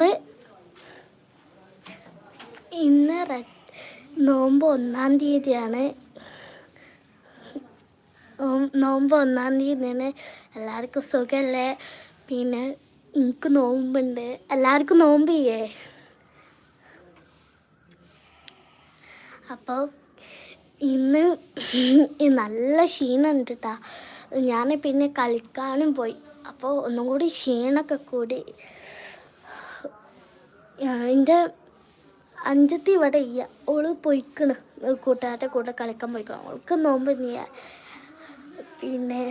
നോമ്പ് ഇന്ന് നോമ്പ് ഒന്നാം തീയതിയാണ്. നോമ്പ് ഒന്നാം തീയതിയാണ്. എല്ലാവർക്കും സുഖമല്ലേ പിന്നെ എനിക്ക് നോമ്പുണ്ട്. എല്ലാവർക്കും നോമ്പ് ചെയ്യേ അപ്പോൾ ഇന്ന് നല്ല ക്ഷീണമുണ്ട് കേട്ടോ ഞാൻ പിന്നെ കളിക്കാനും പോയി. അപ്പോൾ ഒന്നും കൂടി ക്ഷീണമൊക്കെ കൂടി എന്റെ അഞ്ചത്തി ഇവിടെ ഇല്ല ഓൾ പോയിക്കണ്. കൂട്ടുകാരുടെ കൂടെ കളിക്കാൻ പോയിക്കണം. ഓൾക്ക് നോമ്പ് നീ പിന്നെ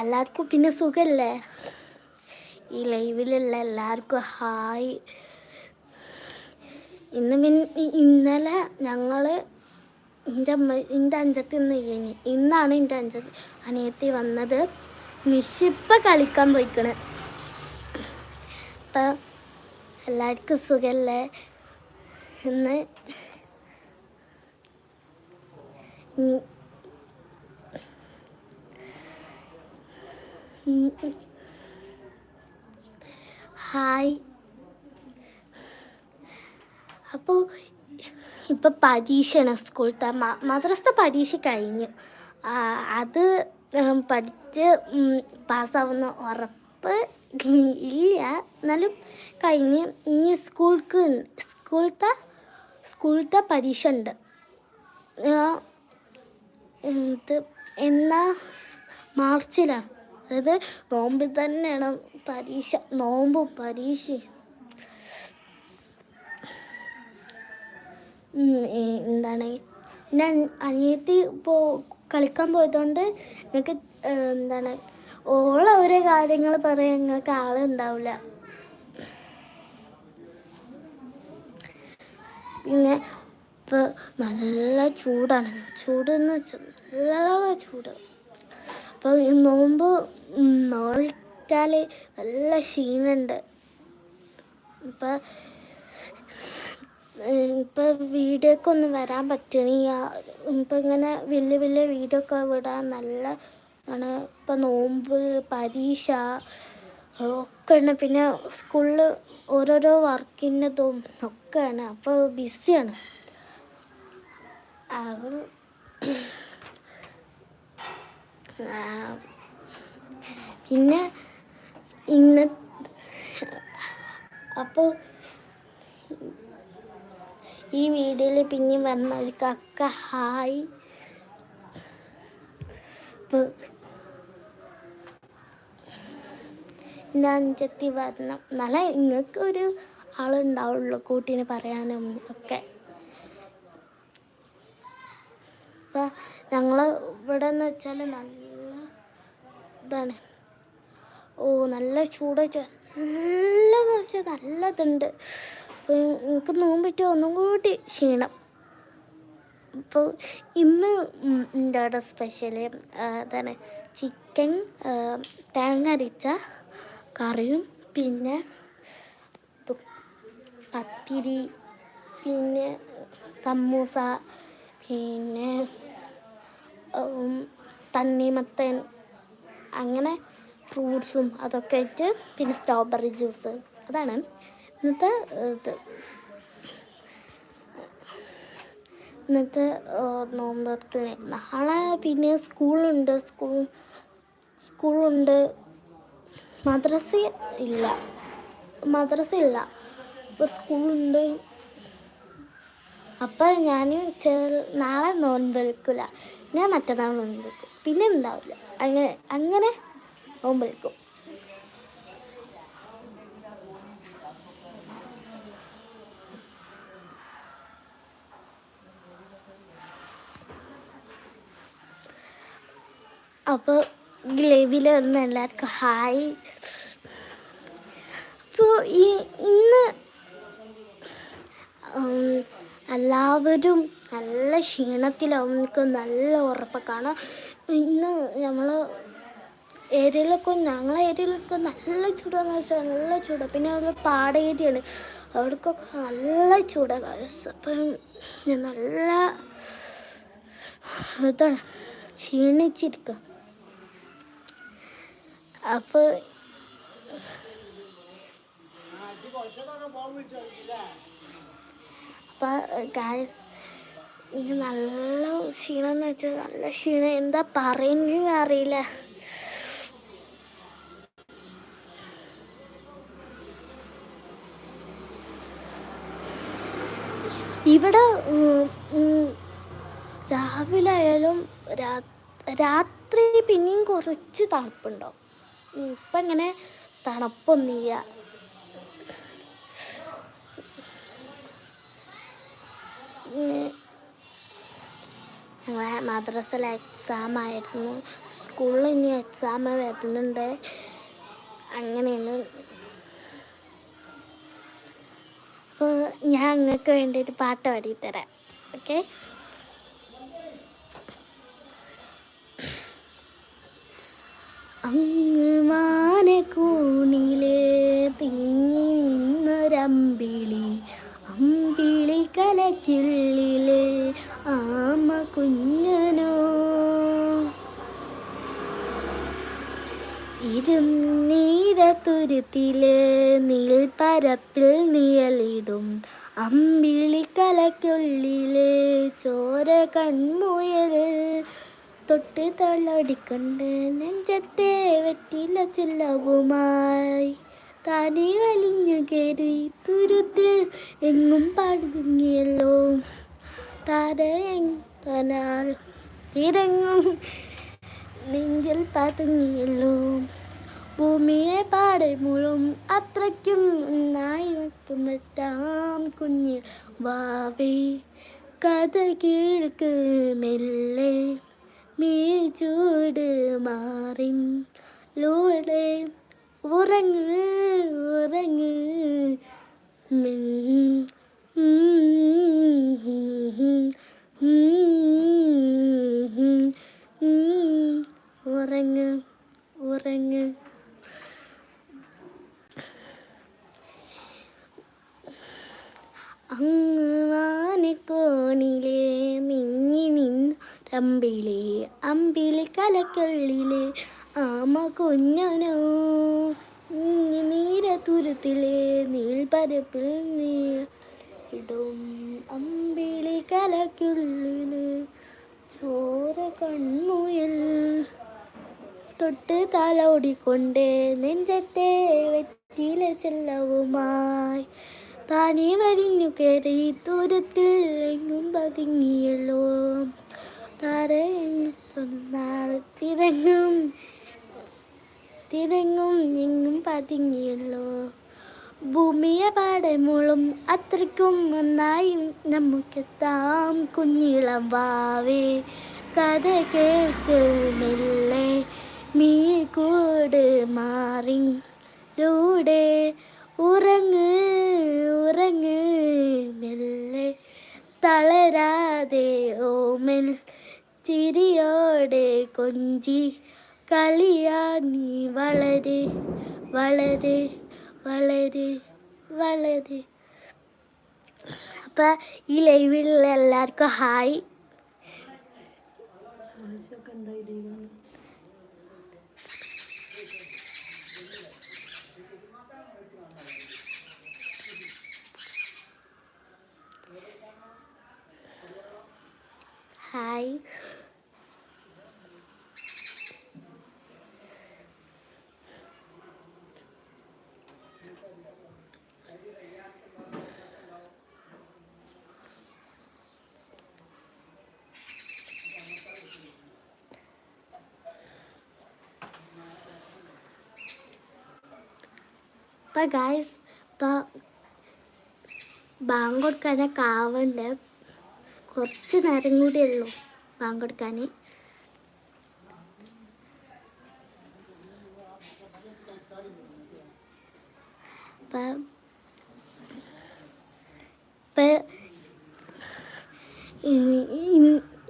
എല്ലാവർക്കും പിന്നെ സുഖമല്ലേ ഈ ലൈവിലുള്ള എല്ലാവർക്കും ഹായ്. ഇന്ന് പിന്നെ ഇന്നലെ ഞങ്ങൾ എന്റെ അമ്മ എന്റെ അഞ്ചത്തി ഇന്ന് കഴിഞ്ഞ് ഇന്നാണ് എന്റെ അഞ്ചത്തി അനിയത്തി വന്നത്. മിഷിപ്പ കളിക്കാൻ പോയിക്കണ്. അപ്പം എല്ലാവർക്കും സുഖമല്ലേ ഇന്ന്. ഹായ്. അപ്പോൾ ഇപ്പം പരീക്ഷയാണ് സ്കൂളത്തെ മദ്രസ പരീക്ഷ കഴിഞ്ഞു. അത് പഠിച്ച് പാസ്സാവുന്ന ഉറപ്പ് ഇല്ല. എന്നാലും കഴിഞ്ഞ് ഇനി സ്കൂൾക്ക് സ്കൂളത്തെ സ്കൂളത്തെ പരീക്ഷ ഉണ്ട്. ഇത് എന്നാ മാർച്ചിലാണ് അതായത് നോമ്പിൽ തന്നെയാണ് പരീക്ഷ. നോമ്പും പരീക്ഷയും എന്താണ്? ഞാൻ അനിയത്തി ഇപ്പോൾ കളിക്കാൻ പോയതുകൊണ്ട് എനിക്ക് എന്താണ് ഓള ഓരോ കാര്യങ്ങൾ പറയാൻ ഞങ്ങൾക്ക് ആളുണ്ടാവില്ല പിന്നെ ഇപ്പോൾ നല്ല ചൂടാണ്. ചൂട് എന്ന് വെച്ചാൽ നല്ല ചൂട്. അപ്പോൾ ഈ നോമ്പ് നോൽക്കാൽ നല്ല ക്ഷീണുണ്ട്. ഇപ്പം ഇപ്പം വീഡിയോക്ക് ഒന്നും വരാൻ പറ്റണില്ല. ഇപ്പം ഇങ്ങനെ വലിയ വലിയ വീഡിയോ ഒക്കെ വിടാൻ നല്ല ആണ്. ഇപ്പം നോമ്പ് പരീക്ഷ ഒക്കെ ഉണ്ട് പിന്നെ സ്കൂളിൽ ഓരോരോ വർക്കിന്റെതും ഒക്കെയാണ്. അപ്പോൾ ബിസിയാണ്. അത് പിന്നെ ഇന്ന് അപ്പോൾ ഈ വീഡിയോയിൽ പിന്നെയും വന്നവർക്കൊക്കെ ഹായ്. ഇപ്പോൾ എന്റെ അഞ്ചെത്തി വരണം. എന്നാലേ നിങ്ങൾക്ക് ഒരു ആളുണ്ടാവുള്ളൂ കൂട്ടിന് പറയാനും ഒക്കെ. ഇപ്പം ഞങ്ങൾ ഇവിടെ എന്ന് വെച്ചാൽ നല്ല ഇതാണ്. ഓ നല്ല ചൂട് നല്ല വെച്ചാൽ നല്ല ഇതുണ്ട്. എനിക്ക് നോമ്പിട്ട് ഒന്നും കൂടി ക്ഷീണം. അപ്പോൾ ഇന്ന് എന്റെ അവിടെ സ്പെഷ്യൽ അതാണ് ചിക്കൻ തേങ്ങ അരിച്ച കറിയും പിന്നെ പത്തിരി പിന്നെ സമൂസ പിന്നെ തണ്ണിമത്തൻ അങ്ങനെ ഫ്രൂട്ട്സും അതൊക്കെ ആയിട്ട് പിന്നെ സ്ട്രോബെറി ജ്യൂസ് അതാണ്. ഇന്നത്തെ ഇത് ഇന്നത്തെ നോമ്പത്തിന് നാളെ പിന്നെ സ്കൂളുണ്ട്. സ്കൂൾ സ്കൂളുണ്ട്. മദ്രസ ഇല്ല. മദ്രസ ഇല്ല. ഇപ്പോൾ സ്കൂളുണ്ട്. അപ്പം ഞാൻ നാളെ നോൻപെടുക്കില്ല ഞാൻ മറ്റന്നാൾ നോൻപെടുക്കും പിന്നെ ഉണ്ടാവില്ല അങ്ങനെ അങ്ങനെ നോമ്പെടുക്കും അപ്പോൾ ലൈവിൽ വന്ന എല്ലാവർക്കും ഹായ്. അപ്പോൾ ഈ ഇന്ന് എല്ലാവരും നല്ല ക്ഷീണത്തിലാവും. എനിക്ക് നല്ല ഉറപ്പൊക്കെയാണ് ഇന്ന് നമ്മൾ ഏരിയയിലൊക്കെ ഞങ്ങളെ ഏരിയയിലൊക്കെ നല്ല ചൂടാന്ന് വെച്ചാൽ നല്ല ചൂട്. പിന്നെ അവിടെ പാട ഏരിയയാണ്. അവിടേക്കൊക്കെ നല്ല ചൂടാണ് guys. അപ്പം ഞാൻ നല്ല ഇതാണ്. ക്ഷീണിച്ചിരിക്കുക അപ്പോൾ അപ്പം ഗായസ് ഇത് നല്ല ക്ഷീണം എന്ന് വെച്ചാൽ നല്ല ക്ഷീണം. എന്താ പറയുന്നതെന്ന് അറിയില്ല. ഇവിടെ രാവിലെ ആയാലും രാത്രി പിന്നെയും കുറച്ച് തണുപ്പുണ്ടാവും. ഉം, ഇപ്പം ഇങ്ങനെ തണുപ്പൊന്നുമില്ല ഞങ്ങളെ മദ്രസയിലെ എക്സാം ആയിരുന്നു. സ്കൂളിൽ ഇനി എക്സാം വരുന്നുണ്ട്. അങ്ങനെയാണ്. അപ്പോൾ ഞാൻ നിങ്ങൾക്ക് വേണ്ടിയിട്ട് പാട്ട് പാടിത്തരാം. ഓക്കെ അങ്ങ് മാനക്കൂണിലെ തിങ്ങി നിന്നൊരമ്പിളി അമ്പിളി കലക്കിള്ളിലെ ആമ കുഞ്ഞനോ. ഇരുന്നീരത്തുരുത്തിലെ നീൽപ്പരപ്പിൽ നിയലിടും അമ്പിളി കലക്കുള്ളിലെ ചോര കൺമുയൽ തൊട്ട് തള്ളടിക്കൊണ്ട് നെഞ്ചത്തെ വെറ്റില ചെല്ലവുമായി താനെ വലിഞ്ഞു കയറി തുരുത്തിൽ എങ്ങും പാടുങ്ങിയല്ലോ താരനാൽ തിരങ്ങും നെഞ്ചിൽ പതുങ്ങിയല്ലോ. ഭൂമിയെ പാടെ മുഴും അത്രയ്ക്കും നായി വെക്കുമെത്താം കുഞ്ഞ് വാവേ. കഥ കേൾക്ക് മെല്ലെ. മേൽ മാറി ലൂടെ ഉറങ്ങ് ഉറങ്ങ്. ഉറങ്ങ് ഉറങ്ങ്. അങ്ങ് വാനക്കോണിലെ മിന്നി നിന്നമ്പിളി അമ്പിളി കലക്കുള്ളിലെ ആമ കുഞ്ഞനോ. നീര തുരുത്തിലെ നീൾപരപ്പിൽ നീ ഇടും അമ്പിളി കലക്കുള്ളിൽ ചോര കണ്ണുയൽ തൊട്ട് തല ഓടിക്കൊണ്ട് നെഞ്ചത്തെ വെറ്റില ചെല്ലവുമായി താനേ വരിഞ്ഞു കയറി ദൂരത്തിൽ എങ്ങും പതുങ്ങിയല്ലോ. തിരങ്ങും. തിരങ്ങും എങ്ങും പതുങ്ങിയല്ലോ ഭൂമിയെ പാടെ മുളും അത്രയ്ക്കും ഒന്നായി നമുക്കെത്താം. കുഞ്ഞിളം വാവേ കഥ കേൾക്ക് മെല്ലെ കൂട് മാറി ലൂടെ ഉറങ്ങ് ഉറങ്ങ് മെല്ലെ തളരാതെ ചിരിയോടെ കൊഞ്ചി കളിയാ നീ വളരെ വളരെ വളരെ വളരെ. അപ്പം ഈ ലൈവിലുള്ള എല്ലാവർക്കും ഹായ്. ഹായ്. അപ്പം ഗായ്സ് ഇപ്പം ബാങ്ക് കൊടുക്കാനൊക്കെ ആവുന്നുണ്ട് കുറച്ച് നേരം കൂടി ഉള്ളൂ ബാങ്ക് കൊടുക്കാൻ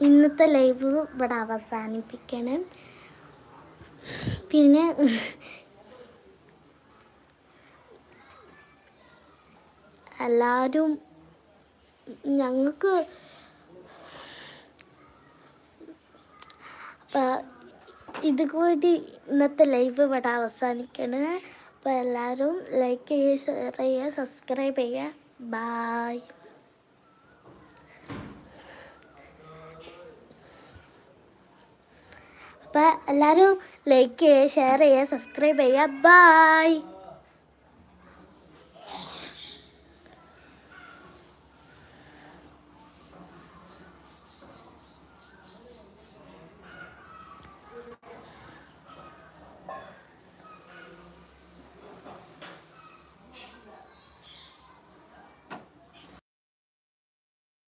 ഇന്നത്തെ ലൈവ് ഇവിടെ അവസാനിപ്പിക്കണം. പിന്നെ എല്ലാവരും ഞങ്ങൾക്ക് അപ്പം ഇത് കൂടി ഇന്നത്തെ ലൈവ് ഇവിടെ അവസാനിക്കണേ. അപ്പോൾ എല്ലാവരും ലൈക്ക് ചെയ്യുക ഷെയർ ചെയ്യുക സബ്സ്ക്രൈബ് ചെയ്യുക. ബായ് അപ്പോൾ എല്ലാവരും ലൈക്ക് ചെയ്യുക ഷെയർ ചെയ്യുക സബ്സ്ക്രൈബ് ചെയ്യുക. ബായ്